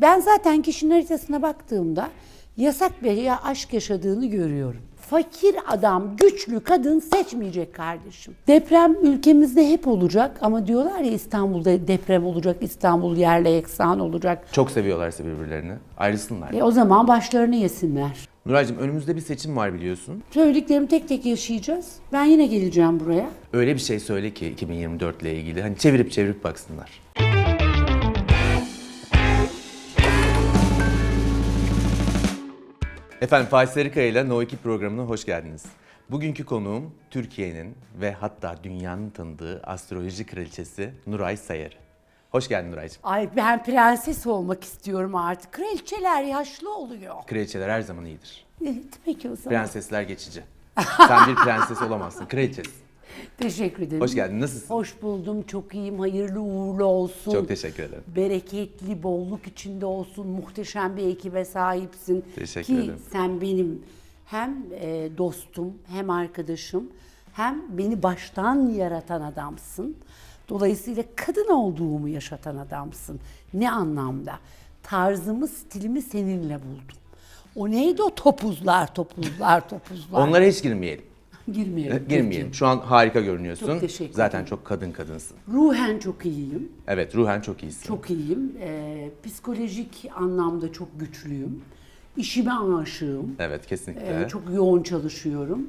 Ben zaten kişinin haritasına baktığımda yasak veya aşk yaşadığını görüyorum. Fakir adam, güçlü kadın seçmeyecek kardeşim. Deprem ülkemizde hep olacak ama diyorlar ya İstanbul'da deprem olacak, İstanbul yerle yeksan olacak. Çok seviyorlarsa birbirlerini. Ayrılsınlar. E o zaman başlarını yesinler. Nuray'cığım önümüzde bir seçim var biliyorsun. Söylediklerimi tek tek yaşayacağız. Ben yine geleceğim buraya. Öyle bir şey söyle ki 2024 ile ilgili. Hani çevirip çevirip baksınlar. Efendim Fatih Sarıkaya ile No 2 programına hoş geldiniz. Bugünkü konuğum Türkiye'nin ve hatta dünyanın tanıdığı astroloji kraliçesi Nuray Sayarı. Hoş geldin Nuray'cığım. Ay ben prenses olmak istiyorum artık. Kraliçeler yaşlı oluyor. Kraliçeler her zaman iyidir. Evet, peki o zaman. Prensesler geçici. Sen bir prenses olamazsın, kraliçesin. Teşekkür ederim. Hoş geldin, nasılsın? Hoş buldum. Çok iyiyim. Hayırlı uğurlu olsun. Çok teşekkür ederim. Bereketli, bolluk içinde olsun. Muhteşem bir ekibe sahipsin. Teşekkür Ki ederim. sen benim hem e, dostum hem arkadaşım hem beni baştan yaratan adamsın. Dolayısıyla kadın olduğumu yaşatan adamsın. Ne anlamda? Tarzımı, stilimi seninle buldum. O neydi o topuzlar, topuzlar, topuzlar. Onlara hiç girmeyelim. Girmeyelim. Girmeyelim. Şu an harika görünüyorsun. Çok teşekkür Zaten ederim. çok kadın kadınsın. Ruhen çok iyiyim. Evet, ruhen çok iyisin. Çok iyiyim. Ee, psikolojik anlamda çok güçlüyüm. İşime aşığım. Evet, kesinlikle. Ee, çok yoğun çalışıyorum.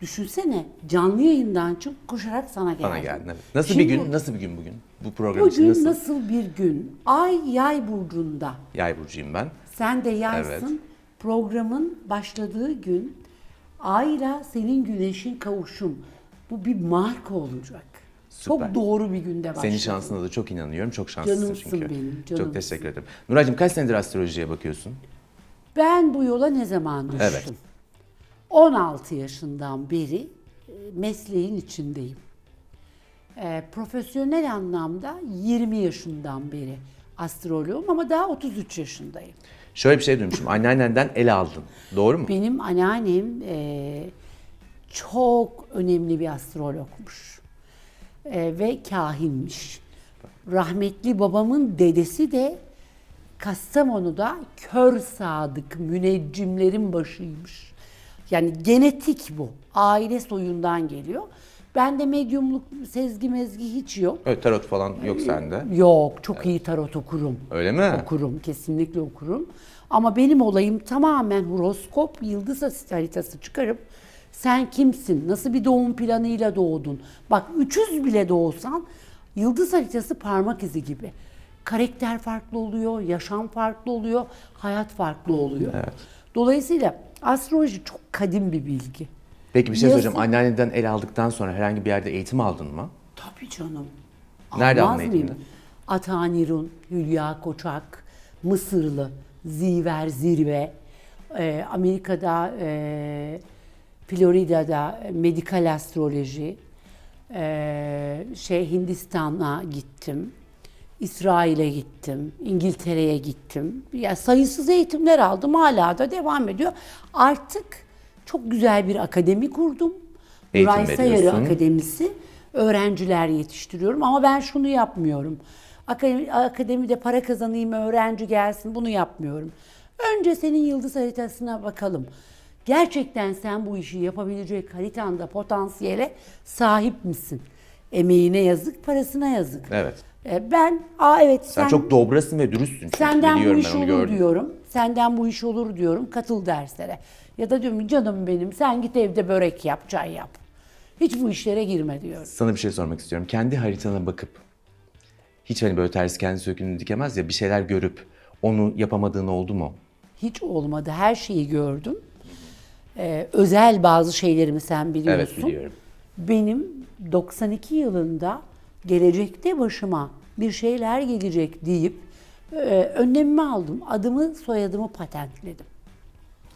Düşünsene canlı yayından çık koşarak sana geldim. Bana geldin evet. Nasıl Şimdi bir gün? Nasıl bir gün bugün? Bu program için Bugün nasıl? nasıl? bir gün? Ay yay burcunda. Yay burcuyum ben. Sen de yaysın. Evet. Programın başladığı gün ayla senin güneşin kavuşum. Bu bir marka olacak. Süper. Çok doğru bir günde başladı. Senin şansına da çok inanıyorum. Çok şanslısın Canımsın çünkü. benim, Çok canımsın. teşekkür ederim. Nuray'cığım kaç senedir astrolojiye bakıyorsun? Ben bu yola ne zaman düştüm? Evet. 16 yaşından beri e, mesleğin içindeyim. E, profesyonel anlamda 20 yaşından beri astroloğum ama daha 33 yaşındayım. Şöyle bir şey duymuşum. Anneannenden el aldın. Doğru mu? Benim anneannem e, çok önemli bir astrologmuş E, ve kahinmiş. Rahmetli babamın dedesi de Kastamonu'da kör sadık müneccimlerin başıymış. Yani genetik bu. Aile soyundan geliyor. Bende medyumluk, sezgi mezgi hiç yok. Evet, tarot falan yok sende. Yok, çok iyi tarot okurum. Öyle mi? Okurum, kesinlikle okurum. Ama benim olayım tamamen horoskop, yıldız haritası çıkarıp sen kimsin, nasıl bir doğum planıyla doğdun? Bak 300 bile doğsan yıldız haritası parmak izi gibi. Karakter farklı oluyor, yaşam farklı oluyor, hayat farklı oluyor. Dolayısıyla astroloji çok kadim bir bilgi. Peki bir şey soracağım. Anneanneden el aldıktan sonra herhangi bir yerde eğitim aldın mı? Tabii canım. Nerede aldın eğitimini? Atanirun, Hülya Koçak, Mısırlı, Ziver Zirve, e, Amerika'da, e, Florida'da medikal astroloji, e, şey Hindistan'a gittim, İsrail'e gittim, İngiltere'ye gittim. Ya sayısız eğitimler aldım, hala da devam ediyor. Artık çok güzel bir akademi kurdum. Eğitim Nuray Sayarı. Akademisi öğrenciler yetiştiriyorum ama ben şunu yapmıyorum. Akademi, akademide para kazanayım, öğrenci gelsin bunu yapmıyorum. Önce senin yıldız haritasına bakalım. Gerçekten sen bu işi yapabilecek haritanda potansiyele sahip misin? Emeğine yazık, parasına yazık. Evet. E, Ben, aa evet Sen, sen, çok dobrasın ve dürüstsün çünkü. senden bu iş olur diyorum. Senden bu iş olur diyorum. Katıl derslere. Ya da diyorum canım benim sen git evde börek yap, çay yap. Hiç bu işlere girme diyorum. Sana bir şey sormak istiyorum. Kendi haritana bakıp hiç hani böyle ters kendi sökünü dikemez ya bir şeyler görüp onu yapamadığın oldu mu? Hiç olmadı. Her şeyi gördüm. Ee, özel bazı şeylerimi sen biliyorsun. Evet biliyorum. Benim 92 yılında gelecekte başıma bir şeyler gelecek deyip e, önlemimi aldım. Adımı soyadımı patentledim.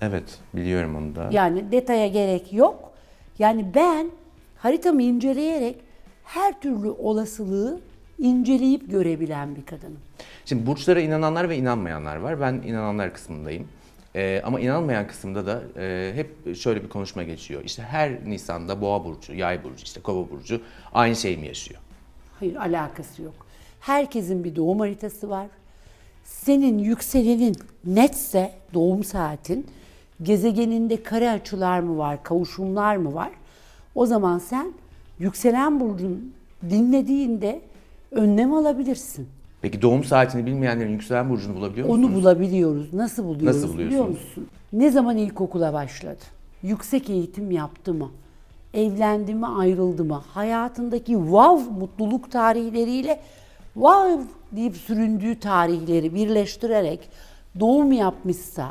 Evet biliyorum onu da. Yani detaya gerek yok. Yani ben haritamı inceleyerek her türlü olasılığı inceleyip görebilen bir kadınım. Şimdi burçlara inananlar ve inanmayanlar var. Ben inananlar kısmındayım. Ee, ama inanmayan kısımda da e, hep şöyle bir konuşma geçiyor. İşte her Nisan'da Boğa burcu, Yay burcu, işte Kova burcu aynı şey mi yaşıyor? Hayır alakası yok. Herkesin bir doğum haritası var. senin yükselenin netse doğum saatin gezegeninde kare açılar mı var, kavuşumlar mı var? O zaman sen yükselen burcun dinlediğinde önlem alabilirsin. Peki doğum saatini bilmeyenlerin yükselen burcunu bulabiliyor musunuz? Onu bulabiliyoruz. Nasıl buluyoruz Nasıl biliyor buluyorsunuz? musun? Ne zaman ilkokula başladı? Yüksek eğitim yaptı mı? Evlendi mi, ayrıldı mı? Hayatındaki wow mutluluk tarihleriyle wow deyip süründüğü tarihleri birleştirerek doğum yapmışsa,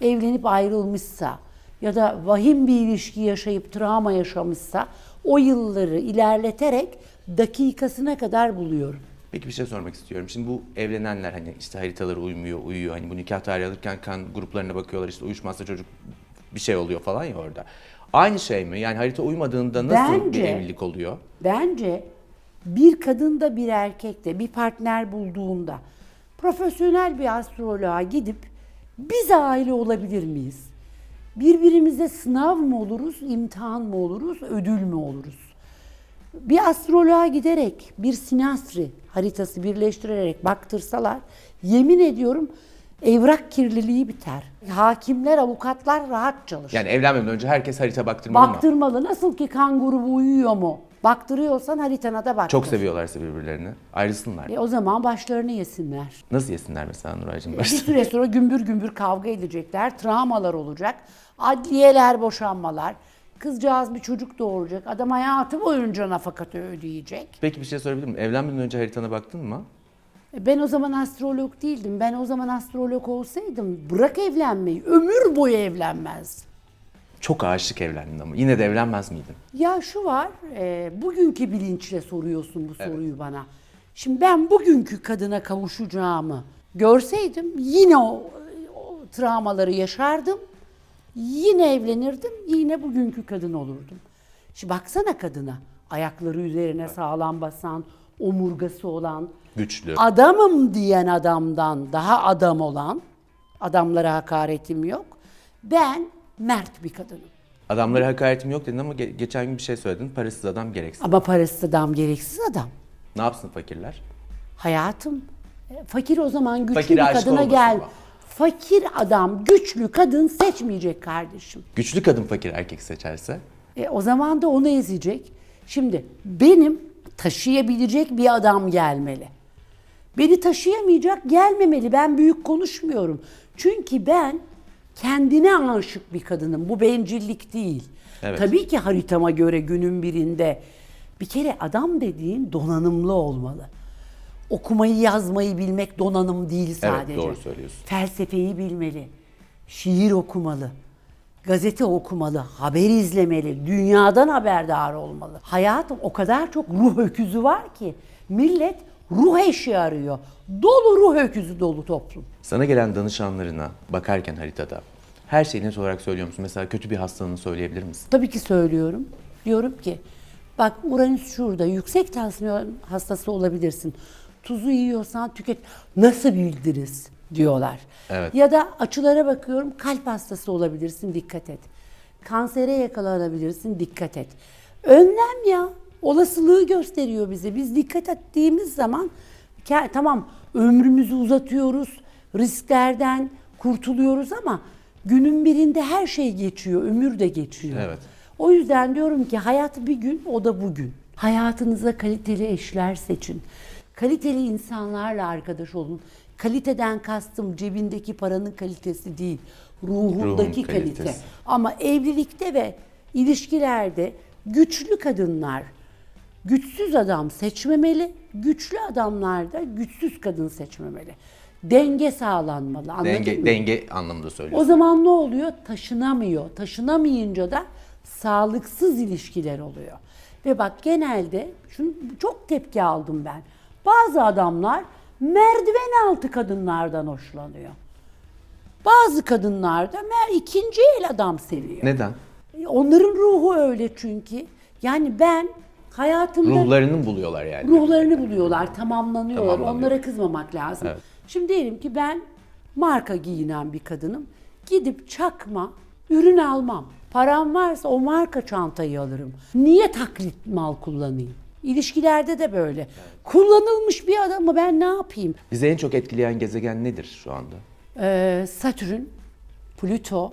evlenip ayrılmışsa ya da vahim bir ilişki yaşayıp travma yaşamışsa o yılları ilerleterek dakikasına kadar buluyorum. Peki bir şey sormak istiyorum. Şimdi bu evlenenler hani işte haritaları uymuyor, uyuyor. Hani bu nikah tarihi alırken kan gruplarına bakıyorlar işte uyuşmazsa çocuk bir şey oluyor falan ya orada. Aynı şey mi? Yani harita uymadığında nasıl bir Bence- evlilik oluyor? Bence bir kadın da bir erkek de bir partner bulduğunda profesyonel bir astroloğa gidip biz aile olabilir miyiz? Birbirimize sınav mı oluruz, imtihan mı oluruz, ödül mü oluruz? Bir astroloğa giderek bir sinastri haritası birleştirerek baktırsalar yemin ediyorum evrak kirliliği biter. Hakimler, avukatlar rahat çalışır. Yani evlenmeden önce herkes harita baktırmalı mı? Baktırmalı. Nasıl ki kan grubu uyuyor mu? Baktırıyorsan haritana da baktır. Çok seviyorlarsa birbirlerini ayrılsınlar. E o zaman başlarını yesinler. Nasıl yesinler mesela Nuray'cığım Bir başta? süre sonra gümbür gümbür kavga edecekler. Travmalar olacak. Adliyeler, boşanmalar. Kızcağız bir çocuk doğuracak. Adam hayatı boyunca nafakatı ödeyecek. Peki bir şey sorabilir miyim? Evlenmeden önce haritana baktın mı? E Ben o zaman astrolog değildim. Ben o zaman astrolog olsaydım bırak evlenmeyi. Ömür boyu evlenmez. Çok aşık evlendin ama yine de evlenmez miydin? Ya şu var, e, bugünkü bilinçle soruyorsun bu soruyu bana. Şimdi ben bugünkü kadına kavuşacağımı görseydim yine o, o travmaları yaşardım. Yine evlenirdim, yine bugünkü kadın olurdum. Şimdi baksana kadına, ayakları üzerine sağlam basan, omurgası olan, Güçlü. adamım diyen adamdan daha adam olan, adamlara hakaretim yok. Ben mert bir kadınım. Adamlara hakaretim yok dedin ama ge- geçen gün bir şey söyledin. Parasız adam gereksiz. Ama parasız adam, gereksiz adam. Ne yapsın fakirler? Hayatım, e, fakir o zaman güçlü Fakire bir aşık kadına olmasın gel. mı? Fakir adam güçlü kadın seçmeyecek kardeşim. Güçlü kadın fakir erkek seçerse E, o zaman da onu ezecek. Şimdi benim taşıyabilecek bir adam gelmeli. Beni taşıyamayacak gelmemeli. Ben büyük konuşmuyorum. Çünkü ben kendine aşık bir kadınım. Bu bencillik değil. Evet. Tabii ki haritama göre günün birinde bir kere adam dediğin donanımlı olmalı. Okumayı yazmayı bilmek donanım değil sadece. doğru söylüyorsun. Felsefeyi bilmeli. Şiir okumalı. Gazete okumalı, haber izlemeli, dünyadan haberdar olmalı. Hayatım o kadar çok ruh öküzü var ki millet ruh eşi arıyor. Dolu ruh öküzü dolu toplum. sana gelen danışanlarına bakarken haritada her şeyi net olarak söylüyor musun? Mesela kötü bir hastalığını söyleyebilir misin? Tabii ki söylüyorum. Diyorum ki bak Uranüs şurada yüksek tansiyon hastası olabilirsin. Tuzu yiyorsan tüket. Nasıl bildiniz diyorlar. Evet. Ya da açılara bakıyorum kalp hastası olabilirsin dikkat et. Kansere yakalanabilirsin dikkat et. Önlem ya olasılığı gösteriyor bize. Biz dikkat ettiğimiz zaman tamam ömrümüzü uzatıyoruz, risklerden kurtuluyoruz ama günün birinde her şey geçiyor, ömür de geçiyor. Evet. O yüzden diyorum ki hayat bir gün, o da bugün. Hayatınıza kaliteli eşler seçin. Kaliteli insanlarla arkadaş olun. Kaliteden kastım cebindeki paranın kalitesi değil, ruhundaki Ruhun kalite. kalitesi. Ama evlilikte ve ilişkilerde güçlü kadınlar güçsüz adam seçmemeli, güçlü adamlar da güçsüz kadın seçmemeli. Denge sağlanmalı. Anladın Denge, mı? denge anlamında O söylüyorsun. zaman ne oluyor? Taşınamıyor. Taşınamayınca da sağlıksız ilişkiler oluyor. Ve bak genelde şunu çok tepki aldım ben. Bazı adamlar merdiven altı kadınlardan hoşlanıyor. Bazı kadınlar da mer- ikinci el adam seviyor. Neden? Onların ruhu öyle çünkü. Yani ben hayatımda Ruhlarını buluyorlar yani. ruhlarını buluyorlar, tamamlanıyorlar. Tamamlanıyor. Onlara kızmamak lazım. Evet. Şimdi diyelim ki ben marka giyinen bir kadınım. Gidip çakma ürün almam. Param varsa o marka çantayı alırım. Niye taklit mal kullanayım? İlişkilerde de böyle. Kullanılmış bir adamı ben ne yapayım? Bizi en çok etkileyen gezegen nedir şu anda? Ee, Satürn, Plüto,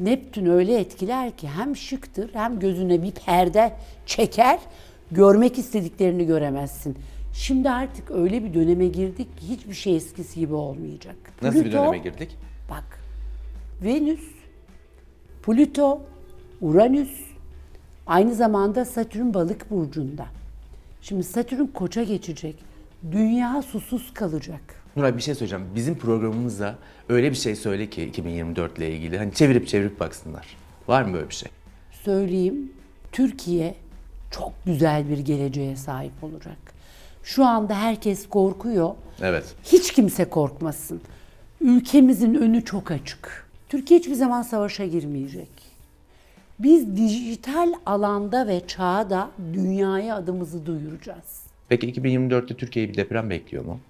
Neptün öyle etkiler ki hem şıktır hem gözüne bir perde çeker, görmek istediklerini göremezsin. Şimdi artık öyle bir döneme girdik ki hiçbir şey eskisi gibi olmayacak. Nasıl bir Plüto- döneme girdik? Bak, Venüs, Plüto, Uranüs, aynı zamanda Satürn balık burcunda. Şimdi Satürn koça geçecek. Dünya susuz kalacak. Nuray bir şey söyleyeceğim. Bizim programımızda öyle bir şey söyle ki 2024 ile ilgili. Hani çevirip çevirip baksınlar. Var mı böyle bir şey? Söyleyeyim, Türkiye çok güzel bir geleceğe sahip olacak. Şu anda herkes korkuyor. Evet. Hiç kimse korkmasın. Ülkemizin önü çok açık. Türkiye hiçbir zaman savaşa girmeyecek. Biz dijital alanda ve çağda dünyaya adımızı duyuracağız. Peki 2024'te Türkiye'yi bir deprem bekliyor mu?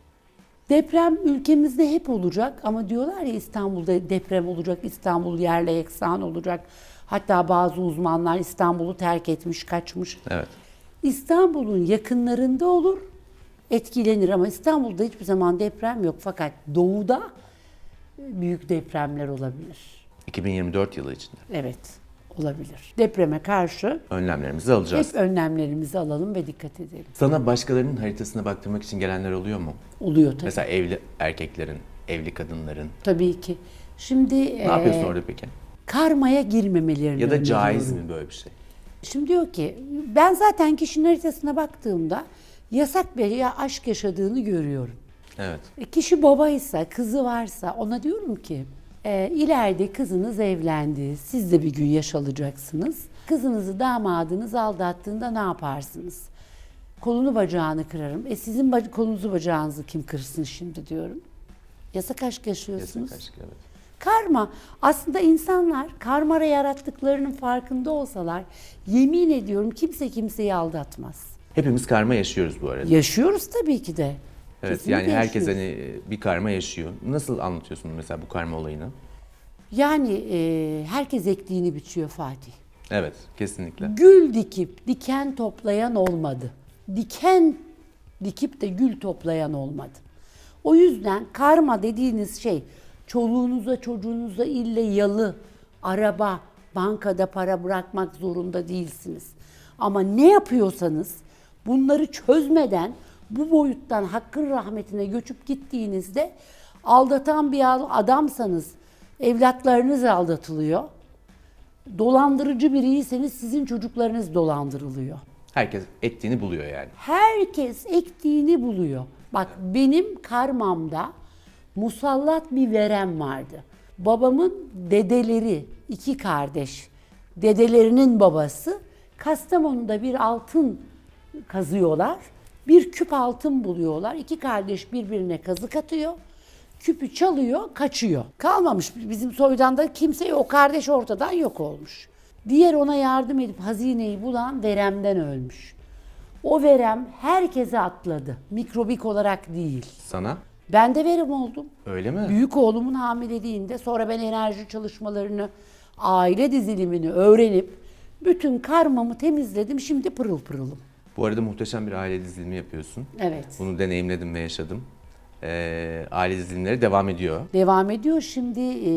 Deprem ülkemizde hep olacak ama diyorlar ya İstanbul'da deprem olacak, İstanbul yerle yeksan olacak. Hatta bazı uzmanlar İstanbul'u terk etmiş, kaçmış. Evet. İstanbul'un yakınlarında olur, etkilenir ama İstanbul'da hiçbir zaman deprem yok. Fakat doğuda büyük depremler olabilir. 2024 yılı içinde. Evet, olabilir. Depreme karşı Önlemlerimizi alacağız. hep önlemlerimizi alalım ve dikkat edelim. Sana başkalarının haritasına baktırmak için gelenler oluyor mu? Oluyor tabii. Mesela evli erkeklerin, evli kadınların. Tabii ki. Şimdi Ne yapıyorsun eee, orada peki? karmaya girmemelerini Ya da caiz öneriyorum. mi böyle bir şey? Şimdi diyor ki ben zaten kişinin haritasına baktığımda yasak bir ya aşk yaşadığını görüyorum. Evet. E, Kişi babaysa, kızı varsa ona diyorum ki e, ileride kızınız evlendi. Siz de bir gün yaş alacaksınız. Kızınızı damadınız aldattığında ne yaparsınız? Kolunu bacağını kırarım. E sizin bac- kolunuzu bacağınızı kim kırsın şimdi diyorum. Yasak aşk yaşıyorsunuz. Yasak aşk, evet. Karma. Aslında insanlar karmara yarattıklarının farkında olsalar yemin ediyorum kimse kimseyi aldatmaz. Hepimiz karma yaşıyoruz bu arada. Yaşıyoruz tabii ki de. Evet Kesinlikle yani herkes yaşıyoruz. hani bir karma yaşıyor. Nasıl anlatıyorsun mesela bu karma olayını? Yani e, herkes ektiğini biçiyor Fatih. Evet kesinlikle. Gül dikip diken toplayan olmadı. Diken dikip de gül toplayan olmadı. O yüzden karma dediğiniz şey çoluğunuza çocuğunuza ille yalı, araba, bankada para bırakmak zorunda değilsiniz. Ama ne yapıyorsanız bunları çözmeden bu boyuttan hakkın rahmetine göçüp gittiğinizde aldatan bir adamsanız evlatlarınız aldatılıyor. Dolandırıcı biriyseniz sizin çocuklarınız dolandırılıyor. Herkes ettiğini buluyor yani. Herkes ektiğini buluyor. Bak benim karmamda musallat bir verem vardı. Babamın dedeleri, iki kardeş, dedelerinin babası Kastamonu'da bir altın kazıyorlar. Bir küp altın buluyorlar. İki kardeş birbirine kazık atıyor. Küpü çalıyor, kaçıyor. Kalmamış bizim soydan da kimse o kardeş ortadan yok olmuş. Diğer ona yardım edip hazineyi bulan veremden ölmüş. O verem herkese atladı. Mikrobik olarak değil. Sana Ben de verem oldum. öyle mi? Büyük oğlumun hamileliğinde sonra ben enerji çalışmalarını, aile dizilimini öğrenip bütün karmamı temizledim. Şimdi pırıl pırılım. Bu arada muhteşem bir aile dizilimi yapıyorsun. Evet. Bunu deneyimledim ve yaşadım. Ee, aile dizilimleri devam ediyor. Devam ediyor. Şimdi e,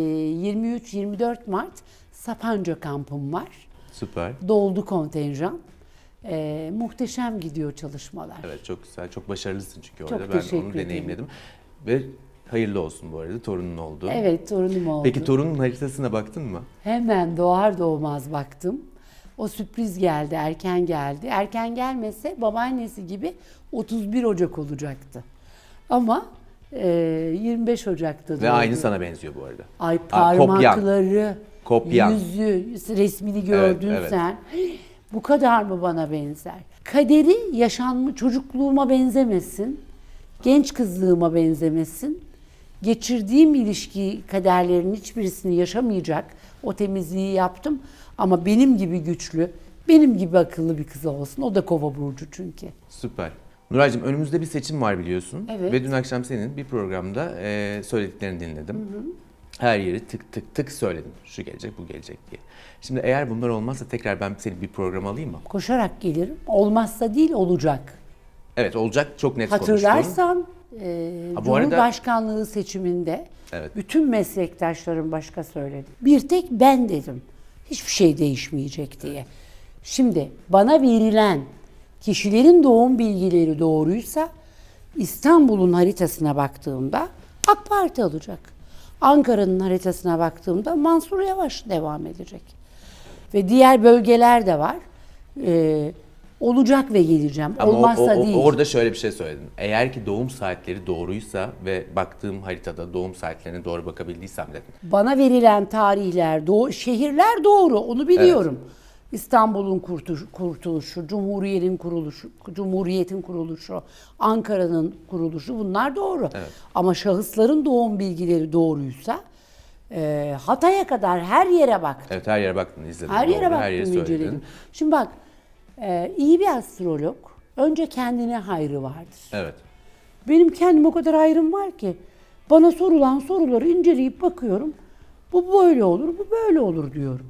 23-24 Mart Sapanca kampım var. Süper. Doldu kontenjan. E, muhteşem gidiyor çalışmalar. Evet çok güzel. Çok başarılısın çünkü Çok orada. Ben teşekkür onu ederim. deneyimledim. Ve hayırlı olsun bu arada. Torunun oldu. Evet torunum oldu. Peki torunun haritasına baktın mı? Hemen doğar doğmaz baktım. O sürpriz geldi, erken geldi. Erken gelmese babaannesi gibi 31 Ocak olacaktı. Ama e, 25 Ocak'ta Ve doğdu. aynı sana benziyor bu arada. Ay kopyan. parmakları, Kopyan. yüzü, resmini gördün evet. sen. Bu kadar mı bana benzer? Kaderi yaşanmış çocukluğuma benzemesin. Genç kızlığıma benzemesin. Geçirdiğim ilişki kaderlerinin hiçbirisini yaşamayacak. O temizliği yaptım. Ama benim gibi güçlü, benim gibi akıllı bir kız olsun. O da kova burcu çünkü. Süper. Nuray'cığım önümüzde bir seçim var biliyorsun. Evet. Ve dün akşam senin bir programda e, söylediklerini dinledim. Her yeri tık tık tık söyledim. Şu gelecek, bu gelecek diye. Şimdi eğer bunlar olmazsa tekrar ben seni bir program alayım mı? Koşarak gelirim. Olmazsa değil olacak. Evet olacak çok net konuştum. Hatırlarsan e, Ha, bu arada- Cumhurbaşkanlığı seçiminde Evet. bütün meslektaşlarım başka söyledi. Bir tek ben dedim. Hiçbir şey değişmeyecek diye. Şimdi bana verilen kişilerin doğum bilgileri doğruysa İstanbul'un haritasına baktığımda AK Parti alacak. Ankara'nın haritasına baktığımda Mansur Yavaş devam edecek. Ve diğer bölgeler de var. Ee, olacak ve geleceğim. Ama Olmazsa o- o- değil. orada şöyle bir şey söyledin. Eğer ki doğum saatleri doğruysa ve baktığım haritada doğum saatlerine doğru bakabildiysem dedin. Bana verilen tarihler, doğu, şehirler doğru. Onu biliyorum. İstanbul'un kurtuş- kurtuluşu, Cumhuriyet'in kuruluşu, Cumhuriyet'in kuruluşu, Ankara'nın kuruluşu bunlar doğru. Ama şahısların doğum bilgileri doğruysa e, Hatay'a kadar her yere baktım. Evet her yere baktın, izledin. Her yere doğru, baktım, her inceledim. söyledin. Şimdi bak, e, iyi bir astrolog önce kendine hayrı vardır. Evet. Benim kendim o kadar ayrım var ki bana sorulan soruları inceleyip bakıyorum. Bu böyle olur, bu böyle olur diyorum.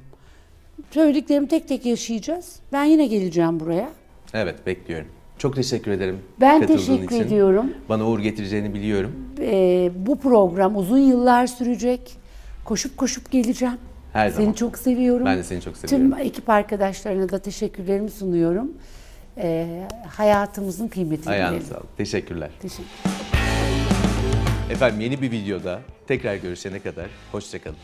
Söylediklerimi tek tek yaşayacağız. Ben yine geleceğim buraya. Evet bekliyorum. Çok teşekkür ederim. Ben teşekkür için. ediyorum. Bana uğur getireceğini biliyorum. Ee, bu program uzun yıllar sürecek. Koşup koşup geleceğim. Her seni zaman. çok seviyorum. Ben de seni çok seviyorum. Tüm ekip arkadaşlarına da teşekkürlerimi sunuyorum. Ee, hayatımızın kıymetini Ayağına bilelim. sağlık. Teşekkürler. Teşekkür Efendim yeni bir videoda tekrar görüşene kadar hoşçakalın.